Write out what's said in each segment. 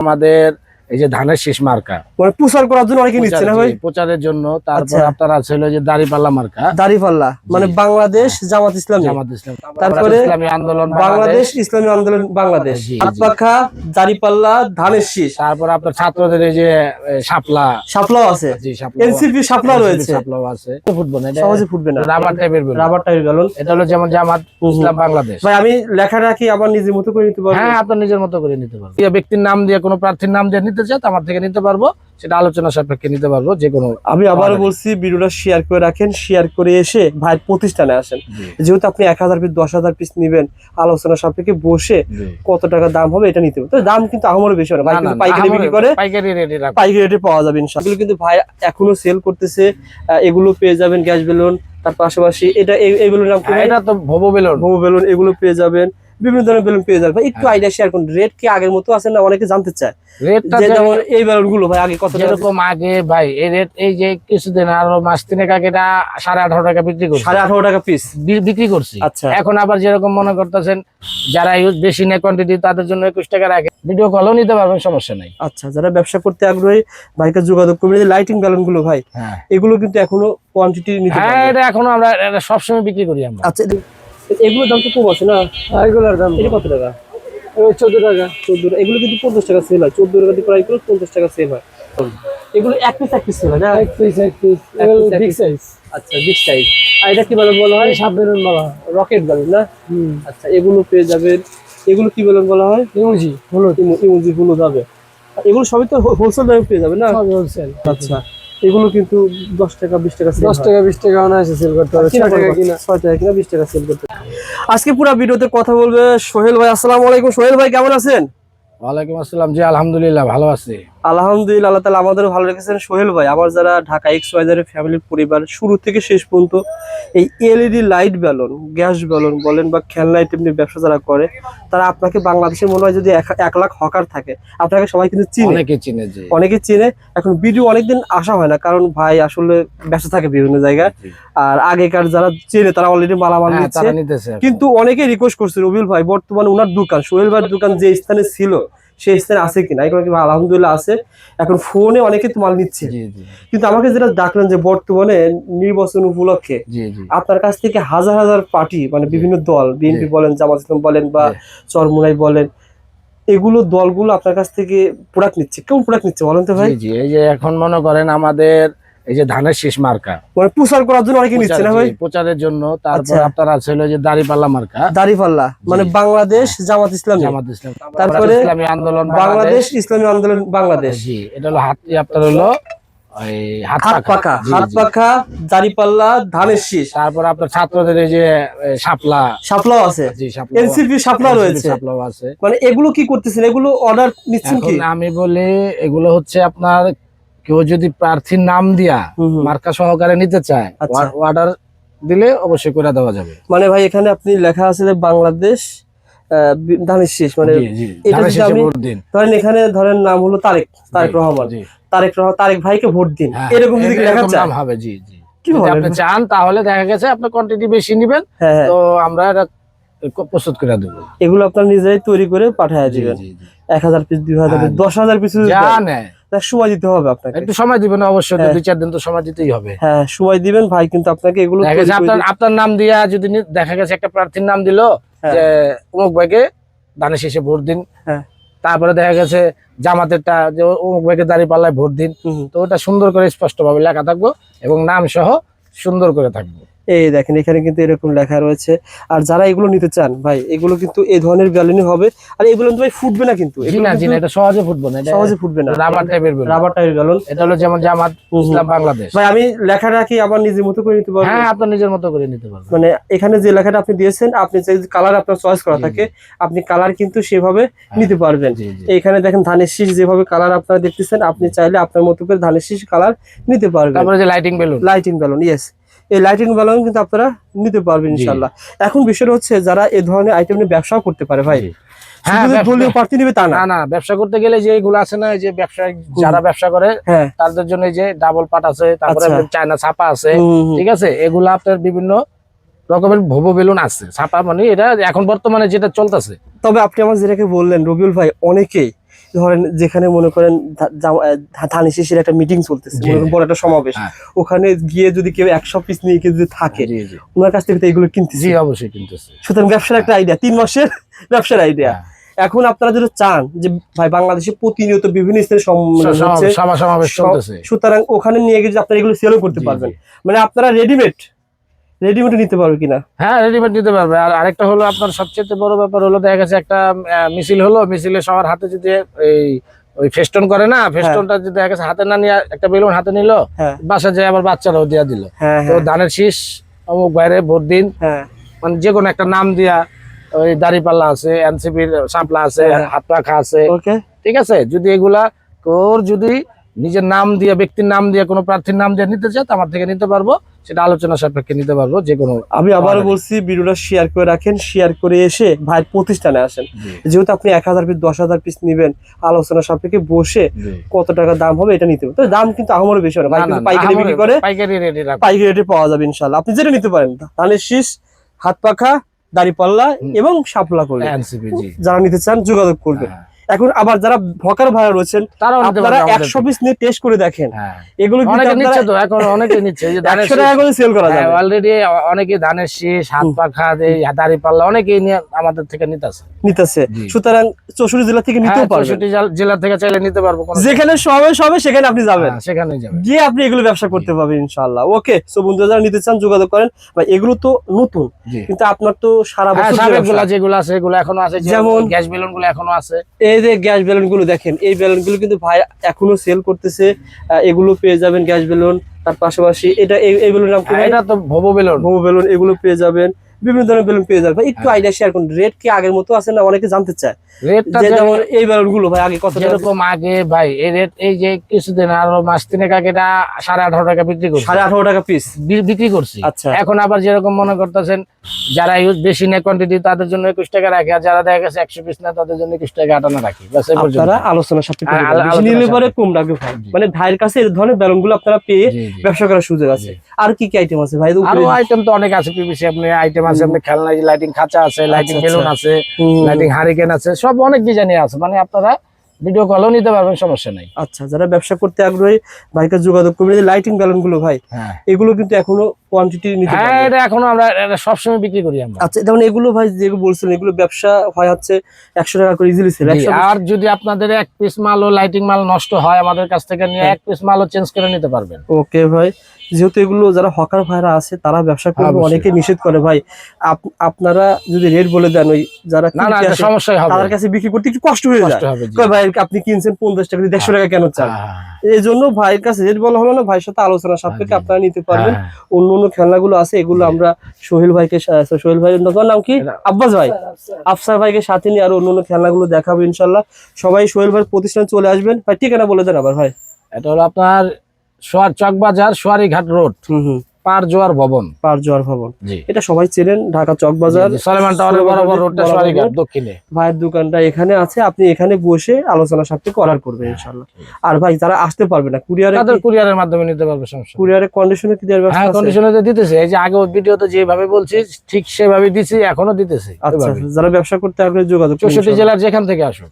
আমাদের এই যে ধানের শীষ মার্কা। মানে প্রচার করার জন্য অনেকে নিচ্ছে না ভাই? প্রচারের জন্য তারপর আচ্ছা। আপনার আছে হলো যে দাড়িপাল্লা মার্কা। দাড়িপাল্লা মানে বাংলাদেশ জামাত ইসলামী। জামাত ইসলাম। তারপরে ইসলামী আন্দোলন বাংলাদেশ ইসলামী আন্দোলন বাংলাদেশ। জি, জি। হাত পাখা দাড়িপাল্লা ধানের শীষ। তারপর আপনার ছাত্রদের এই যে শাপলা। শাপলাও আছে। জি শাপলা এনসিপি শাপলা রয়েছে। শাপলাও আছে। ফুটবল এটা সহজে ফুটবে না। রাবার টাইপের বেলুন রাবার টাইপ বেলুন এটা হলো যেমন জামাত ইসলাম বাংলাদেশ। ভাই আমি লেখাটা কি আবার নিজের মতো করে নিতে পারব? হ্যাঁ আপনার নিজের মতো করে নিতে পারব যে ব্যক্তির নাম দিয়ে কোনো প্রার্থীর নাম দিয়ে নিতে চায় তো আমার থেকে নিতে পারব সেটা আলোচনা সাপেক্ষে নিতে পারব যে কোনো আমি আবারও বলছি ভিডিওটা শেয়ার করে রাখেন শেয়ার করে এসে ভাইয়ের প্রতিষ্ঠানে আসেন। যেহেতু আপনি এক হাজার পিস দশ হাজার পিস নিবেন আলোচনা সাপেক্ষে বসে কত টাকা দাম হবে এটা নিতে হবে। তো দাম কিন্তু আমারও বেশি হয় ভাই না, কিন্তু পাইকারি বিক্রি করে পাইকারি রেটে পাইকারি রেটে পাওয়া যাবে ইনশাআল্লাহ। কিন্তু ভাই এখনও সেল করতেছে এগুলো পেয়ে যাবেন গ্যাস বেলুন তার পাশাপাশি এটা এই- বেলুন ভাই? এটা তো ভবো বেলুন মোমো বেলুন এগুলো পেয়ে যাবেন। বিভিন্ন ধরনের বেলুন পেয়ে ভাই একটু হ্যাঁ। আইডিয়া শেয়ার করুন। রেট কি আগের মতো আছে না অনেকে জানতে চায়? রেটটা যেমন এই বেলুনগুলো ভাই আগে কত টাকা যেরকম আগে ভাই এই রেট এই যে কিছুদিন আরও মাস তিনেক আগে এটা সাড়ে আঠারো টাকা বিক্রি করছি। সাড়ে আঠারো টাকা পিস বিক্রি করছি। আচ্ছা। এখন আবার যেরকম মনে করতেছেন যারা ইউজ বেশি নেয় কোয়ান্টিটি তাদের জন্য একুশ টাকা রাখে ভিডিও কলও নিতে পারবেন সমস্যা নাই। আচ্ছা যারা ব্যবসা করতে আগ্রহী ভাইকে যোগাযোগ করবেন লাইটিং বেলুনগুলো ভাই হ্যাঁ। এগুলো কিন্তু এখনও কোয়ান্টিটি নিতে হ্যাঁ এটা এখনও আমরা সবসময় বিক্রি করি আমরা। আচ্ছা এগুলোর দাম তো কম আছে না? এগুলোর দাম এটা কত টাকা? চোদ্দ টাকা। চোদ্দ এগুলো কিন্তু পঞ্চাশ টাকা সেল হয়। চোদ্দ টাকা দিয়ে প্রায় করে পঞ্চাশ টাকা সেল হয়। এগুলো এক পিস এক পিস সেল হয় না? এক পিস এক পিস বিগ সাইজ আচ্ছা বিগ সাইজ আর এটা কি বেলুন বলা হয়? সাপ বেরোন বলা হয়। রকেট বেলুন না? আচ্ছা এগুলো পেয়ে যাবেন। এগুলো কি বেলুন বলা হয়? ইমুজি হলুদ। ইমোজি হলুদ হবে। এগুলো সবই তো হোলসেল দামে পেয়ে যাবে না? হোলসেল আচ্ছা। এগুলো কিন্তু দশ টাকা বিশ টাকা দশ টাকা বিশ টাকা অনায়াসে সেল করতে হবে। ছয় টাকা কিনা ছয় টাকা কিনা বিশ টাকা সেল করতে আজকে পুরো ভিডিওতে কথা বলবে সোহেল ভাই। আসসালামু আলাইকুম সোহেল ভাই কেমন আছেন? ওয়ালাইকুম আসসালাম। জি আলহামদুলিল্লাহ ভালো আছি। আলহামদুলিল্লাহ আল্লাহ তালা আমাদের ভালো রেখেছেন। সোহেল ভাই আমার যারা ঢাকা এক্স ওয়াইজারের ফ্যামিলির পরিবার শুরু থেকে শেষ পর্যন্ত এই LED light balloon gas balloon বলেন বা খেলনা আইটেম ব্যবসা যারা করে তারা আপনাকে বাংলাদেশে মনে হয় যদি এক- লাখ হকার থাকে আপনাকে সবাই কিন্তু চিনে। অনেকে চিনে অনেকে চেনে। এখন ভিডিও অনেকদিন আসা হয় না কারণ ভাই আসলে ব্যস্ত থাকে বিভিন্ন জায়গায়। আর আগেকার যারা চেনে তারা অলরেডি মালামাল হ্যাঁ, নিচ্ছে। কিন্তু অনেকে রিকোয়েস্ট করছে রবিউল ভাই বর্তমানে ওনার দোকান সোহেল ভাইয়ের দোকান যে স্থানে ছিল সেই স্থানে আছে কিনা? এখন কি আলহামদুলিল্লাহ আছে। এখন ফোনে অনেকে তো মাল নিচ্ছে। কিন্তু আমাকে যেটা ডাকলেন যে বর্তমানে নির্বাচন উপলক্ষে আপনার কাছ থেকে হাজার হাজার পার্টি মানে বিভিন্ন দল বিএনপি বলেন জামাত ইসলাম বলেন বা। চরমুনাই বলেন এগুলো দলগুলো আপনার কাছ থেকে প্রোডাক্ট নিচ্ছে। কেমন প্রোডাক্ট নিচ্ছে বলেন তো ভাই? জি এই যে এখন মনে করেন আমাদের এই যে ধানের শীষ মার্কা। মানে প্রচার করার জন্য অনেকে নিচ্ছে না ভাই? প্রচারের জন্য তারপর আচ্ছা। আপনার আছে হলো যে দাড়িপাল্লা মার্কা। দাড়িপাল্লা মানে বাংলাদেশ জামাত ইসলামী। জামাত ইসলাম। তারপরে ইসলামী আন্দোলন বাংলাদেশ ইসলামী আন্দোলন বাংলাদেশ। জি এটা হলো হাত আপনার হলো হাত পাখা। জি, হাত পাখা দাড়িপাল্লা ধানের শীষ। তারপর আপনার ছাত্রদের এই যে শাপলা। শাপলাও আছে। এনসিপি শাপলা রয়েছে। শাপলাও আছে। মানে এগুলো কি করতেছেন? এগুলো অর্ডার নিচ্ছেন কি? আমি বলি এগুলো হচ্ছে আপনার কেউ যদি প্রার্থীর নাম দিয়া। মার্কা সহকারে নিতে চায় আচ্ছা। অর্ডার দিলে অবশ্যই করে দেওয়া যাবে। মানে ভাই এখানে আপনি লেখা আছে যে বাংলাদেশ আহ, ধানের শীষ মানে জি, জি। এটা যদি আমি- ধরেন এখানে ধরেন নাম হলো তারেক তারেক রহমান। তারেক রহমান তারেক ভাইকে ভোট দিন। হ্যাঁ, এরকম যদি লেখা চায়? হবে জি জি। কি যদি বলেন? আপনি চান তাহলে দেখা গেছে আপনি কোয়ান্টিটি বেশি নেবেন। হ্যাঁ হ্যাঁ। তো আমরা এটা প্রস্তুত করে দেবো। এগুলো আপনার নিজেরাই তৈরি করে পাঠিয়ে দিবেন। এক হাজার পিস দুই হাজার পিস দশ হাজার পিস যা নেয়। সময় দিতে হবে আপনাকে একটু সময় দিবেন অবশ্যই হ্যাঁ। দুই চার দিন তো সময় দিতেই হবে হ্যাঁ সময় দিবেন ভাই কিন্তু আপনাকে এগুলো দেখা তৈরি গেছে করে আপনার নাম দিয়া যদি দেখা গেছে একটা প্রার্থীর নাম দিল হ্যাঁ। যে অমুক ভাইকে ধানের শেষে ভোট দিন। তারপরে দেখা গেছে জামাতেরটা যে অমুক ভাইকে দাঁড়িয়ে পাল্লায় ভোট দিন। তো ওটা সুন্দর করে স্পষ্ট ভাবে লেখা থাকব এবং নাম সহ সুন্দর করে থাকব এই দেখেন এখানে কিন্তু এরকম লেখা রয়েছে। আর যারা এগুলো নিতে চান ভাই এগুলো কিন্তু এই ধরনের ব্যালুনই হবে। আর এগুলো কিন্তু ভাই ফুটবে না কিন্তু। এটা সহজে ফুটবো না সহজে ফুটবে না। রাবার টাইপের রাবার টাইপের বেলুন এটা হলো যেমন জামাত। ইসলাম বাংলাদেশ। ভাই আমি লেখাটা কি আবার নিজের মতো করে নিতে পারব? হ্যাঁ আপনার নিজের মতো করে নিতে পারবেন। মানে এখানে যে লেখাটা আপনি দিয়েছেন আপনি যে কালার আপনার চয়েস করা থাকে আপনি কালার কিন্তু সেভাবে নিতে পারবেন। এখানে দেখেন ধানের শীষ যেভাবে কালার আপনারা দেখতেছেন আপনি চাইলে আপনার মতো করে ধানের শীষ কালার নিতে পারবেন। তারপরে যে lighting balloon lighting balloon yes এই লাইটিং বেলুন কিন্তু আপনারা নিতে পারবেন ইনশাল্লাহ এখন বিষয়টা হচ্ছে যারা এই ধরনের আইটেম নিয়ে ব্যবসাও করতে পারে ভাই হ্যাঁ ব্যবসা- করতে গেলে যে এগুলো আছে না যে ব্যবসা যারা ব্যবসা করে হ্যাঁ। তাদের জন্য যে ডাবল পাট আছে তারপরে আচ্ছা। চায়না ছাপা আছে। ঠিক আছে? এগুলো আপনার বিভিন্ন রকমের ভোবো বেলুন আছে। ছাপা মানে এটা এখন বর্তমানে যেটা চলতেছে। তবে আপনি আমার যেটাকে বললেন রবিউল ভাই অনেকেই ধরেন যেখানে মনে করেন ধা- জামা- শেষের একটা মিটিং চলতেছে। মনে বড় একটা সমাবেশ। হ্যাঁ। ওখানে গিয়ে যদি কেউ একশো পিস নিয়ে কেউ যদি থাকে ওনার কাছ থেকে এগুলো কিনতেছি। অবশ্যই কিনতেছে। সুতরাং ব্যবসার একটা আইডিয়া তিন মাসের ব্যবসার আইডিয়া হ্যাঁ। এখন আপনারা যদি চান যে ভাই বাংলাদেশে প্রতিনিয়ত বিভিন্ন স্থানে সম্মেলন হচ্ছে সমাবেশ সুতরাং ওখানে নিয়ে গিয়ে আপনারা এগুলো সেলও করতে পারবেন। মানে আপনারা রেডিমেড রেডিমেড নিতে পারবে কিনা? হ্যাঁ রেডিমেড নিতে পারবে। আর আরেকটা হলো আপনার সবচেয়ে বড় ব্যাপার হলো দেখা গেছে একটা মিছিল হলো মিছিলে সবার হাতে যদি এই ওই ফেস্টন করে না ফেস্টনটা যদি দেখা গেছে হাতে না নিয়ে একটা বেলুন হাতে নিল হ্যাঁ। বাসা যায় আবার বাচ্চারাও দিয়া দিল। হ্যাঁ তো হ্যাঁ। ধানের শীষ অমুক বাইরে ভোট দিন। হ্যাঁ। মানে যে কোনো একটা নাম দিয়া ওই দাড়িপাল্লা আছে এনসিপির সাপলা আছে হ্যাঁ। হাত পাখা আছে। ঠিক আছে? যদি এগুলা ওর যদি নিজের নাম দিয়ে ব্যক্তির নাম দিয়ে কোনো প্রার্থীর নাম দিয়ে নিতে চায় তো আমার থেকে নিতে পারব। সেটা আলোচনা সাপেক্ষে নিতে পারব যে কোনো আমি আবার বলছি ভিডিওটা শেয়ার করে রাখেন শেয়ার করে এসে ভাইয়ের প্রতিষ্ঠানে আসেন। যেহেতু আপনি এক হাজার পিস দশ হাজার পিস নিবেন আলোচনা সাপেক্ষে বসে কত টাকা দাম হবে এটা নিতে হবে। তো দাম কিন্তু আমারও বেশি ভাই কিন্তু পাইকারি বিক্রি করে পাইকারি রাখো পাইকারি রেটে পাওয়া যাবে ইনশাল্লাহ আপনি যেটা নিতে পারেন ধানের শীষ হাত পাখা দাড়ি পাল্লা এবং শাপলা করবে যারা নিতে চান যোগাযোগ করবেন হ্যাঁ। এখন আবার যারা ভকার ভাড়া রয়েছেন নিতে আপনারা একশো। পিস নিয়ে টেস্ট করে দেখেন। হ্যাঁ। এগুলো অনেকে নিচ্ছে তো এখন অনেকে নিচ্ছে ধানের একশো টাকা করে সেল করা যাবে। অলরেডি অনেকে ধানের শীষ হাত পাখা দাড়ি পাল্লা অনেকেই নিয়ে আমাদের থেকে নিতেছে। নিতেছে। সুতরাং চৌষট্টি জেলা থেকে নিতেও পারবেন। চৌষট্টি জেলা থেকে চাইলে নিতে পারব যেখানে সবে সবে সেখানে আপনি যাবেন। হ্যাঁ, সেখানে যাবে গিয়ে আপনি এগুলো ব্যবসা করতে পারবেন ইনশাআল্লাহ। ওকে সো বন্ধুরা যারা নিতে চান যোগাযোগ করেন। বা এগুলো তো নতুন। কিন্তু আপনার তো সারা হ্যাঁ বছর যেগুলো আছে এগুলো এখনও আছে যেমন যেমন- গ্যাস বেলুনগুলো এখনও আছে। এই যে গ্যাস বেলুনগুলো দেখেন এই বেলুনগুলো কিন্তু ভাই এখনও সেল করতেছে এগুলো পেয়ে যাবেন গ্যাস বেলুন তার পাশাপাশি এটা এই এই বেলুন হ্যাঁ? এটা তো ভবো বেলুন ভবো বেলুন এগুলো পেয়ে যাবেন। বিভিন্ন ধরনের বেলুন পেয়ে যাবে। একটু হ্যাঁ। আইডিয়া শেয়ার করুন। রেট কি আগের মতো আছে না অনেকে জানতে চায়? রেটটা যেমন এই বেলুনগুলো ভাই আগে কত টাকা যেরকম আগে ভাই এই রেট এই যে কিছুদিন আরও মাস তিনেক আগে এটা সাড়ে আঠারো টাকা বিক্রি করছি। সাড়ে আঠারো টাকা পিস বিক্রি করছি। আচ্ছা। এখন আবার যেরকম মনে করতেছেন যারা ইউজ বেশি নেয় কোয়ান্টিটি তাদের জন্য একুশ টাকা রাখি আর যারা দেখা গেছে একশো পিস নেয় তাদের জন্য একুশ টাকা আটানা রাখি। আপনারা আলোচনা সাপেক্ষে হ্যাঁ, নিলে পরে কম রাখবে ভাই। মানে ভাইয়ের কাছে এই ধরনের বেলুনগুলো আপনারা পেয়ে। ব্যবসা করার সুযোগ আছে। আর কি কি আইটেম আছে ভাই? আরও আইটেম তো অনেক আছে পিভিসি আপনি আইটেম আছে আপনি খেলনা লাইটিং খাঁচা আছে লাইটিং আচ্ছা, বেলুন আছে লাইটিং হারিকেন আছে সব অনেক ডিজাইনে আছে। মানে আপনারা ভিডিও কলও নিতে পারবেন সমস্যা নাই। আচ্ছা যারা ব্যবসা করতে আগ্রহী ভাইকে যোগাযোগ করবেন লাইটিং বেলুনগুলো ভাই হ্যাঁ। এগুলো কিন্তু এখনও কোয়ান্টিটি নিতে হ্যাঁ এটা এখনও আমরা সবসময় বিক্রি করি আমরা। আচ্ছা যেমন এগুলো ভাই যেগুলো বলছিলেন এগুলো ব্যবসা হয় হচ্ছে একশো টাকা করে ইজিলি সেল আর যদি আপনাদের এক পিস মালও লাইটিং মাল নষ্ট আমাদের কাছ থেকে নিয়ে। এক পিস মালও চেঞ্জ করে নিতে পারবেন। ওকে ভাই যেহেতু এগুলো যারা হকার ভাইরা আছে তারা ব্যবসা করবে অনেকে নিষেধ করে ভাই। আপ- আপনারা যদি রেট বলে দেন ওই যারা হবে। তাদের কাছে বিক্রি করতে একটু কষ্ট হয়ে যায়। ভাই আপনি কিনছেন পঞ্চাশ টাকা দেড়শো টাকা কেন চান? এই জন্য ভাইয়ের কাছে রেট বলা হলো না ভাইয়ের সাথে আলোচনা সাপেক্ষে। আপনারা নিতে পারবেন। হ্যাঁ, অন্য অন্য খেলনাগুলো আছে এগুলো আমরা সোহেল ভাইকে সোহেল ভাইয়ের তোমার নাম কি? আব্বাস ভাই। আফসার ভাইকে সাথে নিয়ে আরও অন্য অন্য খেলনাগুলো দেখাবো ইনশাল্লাহ সবাই সোহেল ভাইয়ের প্রতিষ্ঠান চলে আসবেন। ভাই ঠিকানা বলে দেন আবার ভাই। এটা হলো আপনার সোয়ার চক বাজার সোয়ারি ঘাট রোড। হুম হুম। পার জোয়ার ভবন। পার জোয়ার ভবন এটা সবাই চেনেন ঢাকা চক বাজার জি, সলেমান টাওয়ারের বরাবর রোডটা সোয়ারি দক্ষিণে। ভাইয়ের দোকানটা এখানে আছে আপনি এখানে বসে আলোচনা সাপেক্ষে অর্ডার করবেন ইনশাল্লাহ আর ভাই যারা আসতে পারবে না কুরিয়ারে তাদের কুরিয়ারের মাধ্যমে নিতে পারবে সমস্যা। কুরিয়ারে কন্ডিশনে কি দেওয়ার ব্যবস্থা হ্যাঁ আছে? কন্ডিশনে তো দিতেছে। এই যে আগে ভিডিওতে যেভাবে বলছি ঠিক সেভাবে দিছি এখনও দিতেছে। আচ্ছা যারা ব্যবসা করতে আগ্রহী যোগাযোগ করুন চৌষট্টি ইনশাল্লাহ। জেলার যেখান থেকে আসুক।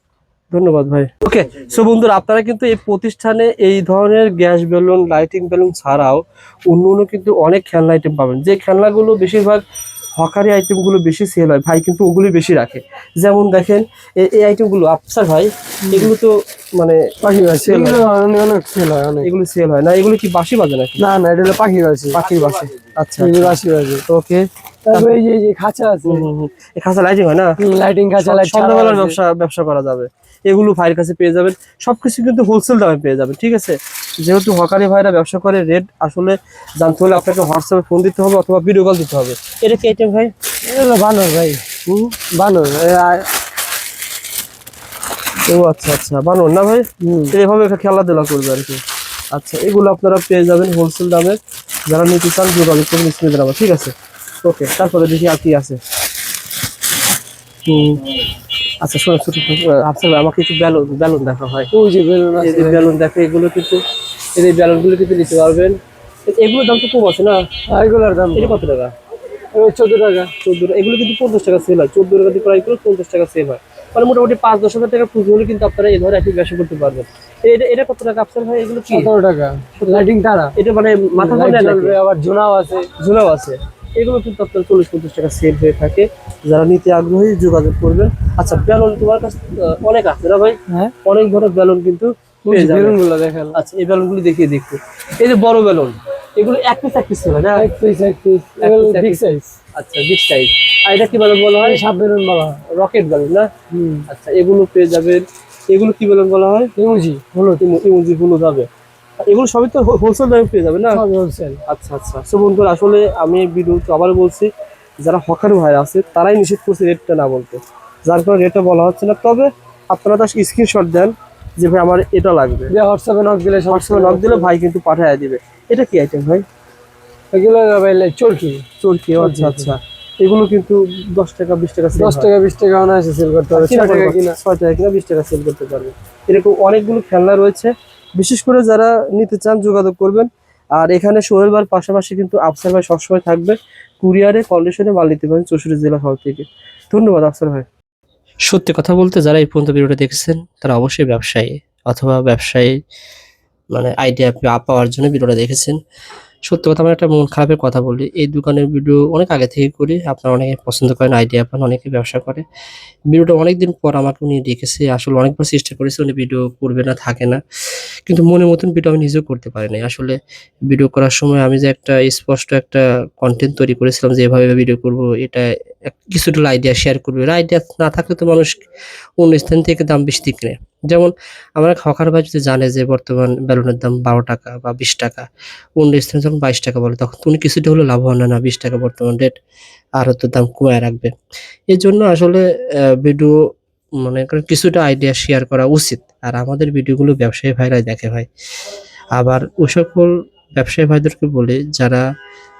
ধন্যবাদ ভাই। ওকে সো বন্ধুরা, আপনারা কিন্তু এই প্রতিষ্ঠানে এই ধরনের গ্যাস বেলুন লাইটিং বেলুন ছাড়াও অন্য অন্য কিন্তু অনেক খেলনা আইটেম পাবেন। যে খেলনাগুলো বেশিরভাগ হকারি আইটেমগুলো বেশি সেল হয়, ভাই কিন্তু ওগুলি বেশি রাখে। যেমন দেখেন এই- আইটেমগুলো আফসার ভাই, এগুলো তো মানে পাখি বাসি অনেক সেল হয় অনেক। এগুলো সেল হয় না এগুলো কি বাসি বাজে নাকি? না না এটা হলো পাখি বাসি পাখির বাসি আচ্ছা এগুলো বাসি বাসি ওকে। তারপরে এই যে খাঁচা আছে। এই খাঁচা লাইটিং হয় না? লাইটিং খাঁচা লাইট সন্ধ্যাবেলার ব্যবসা ব্যবসা করা যাবে। এগুলো ভাইয়ের কাছে পেয়ে যাবেন। সবকিছু কিন্তু হোলসেল দামে পেয়ে যাবেন ঠিক আছে? যেহেতু হকারি ভাইরা ব্যবসা করে রেট আসলে জানতে হলে আপনাকে হোয়াটসঅ্যাপে ফোন দিতে হবে অথবা ভিডিও কল দিতে হবে। এটা কি আইটেম ভাই? বানর ভাই। বানর ও আচ্ছা আচ্ছা। বানর না ভাই? এভাবে খেলাধুলা করবে আর কি। আচ্ছা এগুলো আপনারা পেয়ে যাবেন হোলসেল দামে। যারা নিতে চান যোগাযোগ করুন স্ক্রিনে নাম্বার। ঠিক আছে? ওকে তারপরে দেখি আর কি আছে। আচ্ছা শোনো ছোট আচ্ছা আমাকে একটু বেলুন বেলুন দেখা হয়। ওই যে বেলুন এই আছে। যে বেলুন দেখো এগুলো কিন্তু এই যে বেলুনগুলো কিন্তু নিতে পারবেন। এগুলোর দাম তো কম আছে না? আর এগুলোর দাম। এটা কত টাকা? চোদ্দ টাকা। চোদ্দ এগুলো কিন্তু পঞ্চাশ টাকা সেল হয়। চোদ্দ টাকা দিয়ে প্রায় করে পঞ্চাশ টাকা সেল হয়। মানে মোটামুটি পাঁচ দশ হাজার টাকা পুঁজি হলে কিন্তু আপনারা এই ধরনের একটি ব্যবসা করতে পারবেন। এটা এটা কত টাকা আফসার ভাই এগুলো কি? সতেরো টাকা। লাইটিং তারা। এটা মানে মাথা আবার আছে। ঝুলাও আছে। এগুলো কিন্তু আপনার চল্লিশ পঞ্চাশ টাকা সেল হয়ে থাকে। যারা নিতে আগ্রহী যোগাযোগ করবেন। আচ্ছা বেলুন তোমার কাছে অনেক আছে না ভাই? হ্যাঁ। অনেক ধরনের বেলুন কিন্তু পেয়ে যাবেন। বেলুনগুলো দেখেন। আচ্ছা এই বেলুনগুলি দেখিয়ে দেখতে এই যে বড় বেলুন। এগুলো এক পিস এক পিস ছিল না? এক পিস এক পিস এক বিগ সাইজ আচ্ছা বিগ সাইজ আর এটা কি বেলুন বলা হয়? বেলুন বলা হয়। রকেট বেলুন না? আচ্ছা এগুলো পেয়ে যাবেন। এগুলো কি বেলুন বলা হয়? ইমুজি ইমো- ইমোজি হলুদ হবে। এগুলো সবই তো হোলসেল দামে পেয়ে যাবে না? হোলসেল আচ্ছা আচ্ছা। সো বন্ধুরা আসলে আমি ভিডিও তো আবার বলছি যারা হকার ভাই আছে তারাই নিষেধ করছে রেটটা না বলতে। যার কারণে রেটটা বলা হচ্ছে না। তবে আপনারা তার স্ক্রিনশট দেন যে ভাই আমার এটা লাগবে। হোয়াটসঅ্যাপে নক দিলে হোয়াটসঅ্যাপে নক দিলে ভাই কিন্তু পাঠিয়ে দিবে। এটা কি আইটেম ভাই? এগুলো ভাই চরকি। চরকি আচ্ছা আচ্ছা। এগুলো কিন্তু দশ টাকা বিশ টাকা দশ টাকা বিশ টাকা অনায়াসে সেল করতে কিনা ছয় টাকা কিনা? ছয় টাকা কিনা বিশ টাকা সেল করতে পারবে। এরকম অনেকগুলো খেলনা রয়েছে। বিশেষ করে যারা নিতে চান যোগাযোগ করবেন। আর এখানে সোহেল বার পাশাপাশি কিন্তু আফসার ভাই সবসময় থাকবে। কুরিয়ারে কন্ডিশনে মাল নিতে পারেন চৌষট্টি জেলা শহর থেকে। ধন্যবাদ আফসার ভাই। সত্যি কথা বলতে যারা এই পর্যন্ত ভিডিওটা দেখেছেন তারা অবশ্যই ব্যবসায়ী অথবা ব্যবসায়ী মানে আইডিয়া পাওয়ার জন্য ভিডিওটা দেখেছেন। সত্যি কথা, আমার একটা মন খারাপের কথা বলি। এই দোকানের ভিডিও অনেক আগে থেকে করি। আপনারা অনেকে পছন্দ করেন আইডিয়া পান, অনেকে ব্যবসা করে। ভিডিওটা অনেকদিন পর আমাকে উনি ডেকেছে। আসলে অনেকবার চেষ্টা করেছে, উনি ভিডিও করবে না, থাকে না। কিন্তু মনের মতন ভিডিও আমি নিজেও করতে পারি নাই। আসলে ভিডিও করার সময় আমি যে একটা স্পষ্ট একটা কন্টেন্ট তৈরি করেছিলাম যে এভাবে ভিডিও করব, এটা কিছুটা আইডিয়া শেয়ার করবে। আইডিয়া না থাকলে তো মানুষ অন্য স্থান থেকে দাম বেশি দিয়ে কিনে যেমন আমরা হকার ভাই যদি জানে যে বর্তমান বেলুনের দাম বারো টাকা বা বিশ টাকা, অন্য স্থানে যখন বাইশ টাকা বলে, তখন তো উনি কিছুটা হলেও লাভবান না বিশ টাকা বর্তমান রেট আর হয়তো দাম কমায় রাখবে। এই জন্য আসলে ভিডিও মানে কিছুটা আইডিয়া শেয়ার করা উচিত। আর আমাদের ভিডিওগুলো ব্যবসায়ী ভাইরাই দেখে ভাই। আবার ওই সকল ব্যবসায়ী ভাইদেরকে বলে, যারা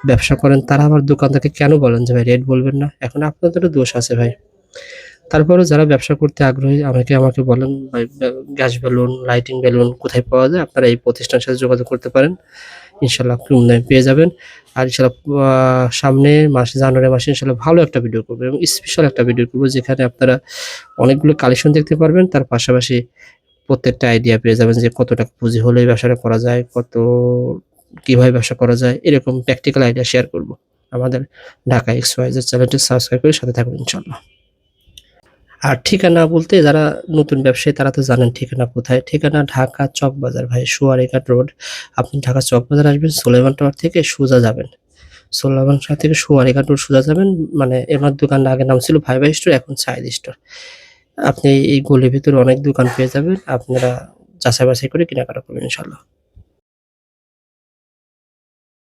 ব্যবসা করেন, তারা আবার দোকানদারকে কেন বলেন যে ভাই রেট বলবেন না? এখন আপনাদেরও দোষ আছে ভাই। তারপরে যারা ব্যবসা করতে আগ্রহী আমাকে আমাকে বলেন, ভাই, গ্যাস বেলুন লাইটিং বেলুন কোথায় পাওয়া যায়? আপনারা এই প্রতিষ্ঠানের সাথে যোগাযোগ করতে পারেন। ইনশাল্লাহ পেয়ে যাবেন। আর ইনশাল্লাহ সামনে মাসে, জানুয়ারি মাসে ইনশাল্লাহ ভালো একটা ভিডিও করব এবং স্পেশাল একটা ভিডিও করব, যেখানে আপনারা অনেকগুলো কালেকশন দেখতে পারবেন। তার পাশাপাশি প্রত্যেকটা আইডিয়া পেয়ে যাবেন যে কত টাকা পুঁজি হলে ব্যবসাটা করা যায়, কত কীভাবে ব্যবসা করা যায়, এরকম প্র্যাকটিক্যাল আইডিয়া শেয়ার করব আমাদের ঢাকা এক্স ওয়াইজের চ্যানেলটি সাবস্ক্রাইব করে সাথে থাকুন ইনশাল্লাহ আর ঠিকানা বলতে যারা নতুন ব্যবসায়ী তারা তো জানেন ঠিকানা কোথায়। ঠিকানা ঢাকা চক বাজার ভাই সুয়ারিঘাট রোড। আপনি ঢাকা চক বাজার আসবেন, সোলেমান টাওয়ার থেকে সোজা যাবেন। সোলেমান টাওয়ার থেকে সুয়ারিঘাট রোড সোজা যাবেন মানে এনার দোকান আগে নাম ছিল ভাই ভাই স্টোর, এখন সাইদ স্টোর। আপনি এই গোলের ভিতরে অনেক দোকান পেয়ে যাবেন। আপনারা যাচাই বাছাই করে কেনাকাটা করবেন ইনশাল্লাহ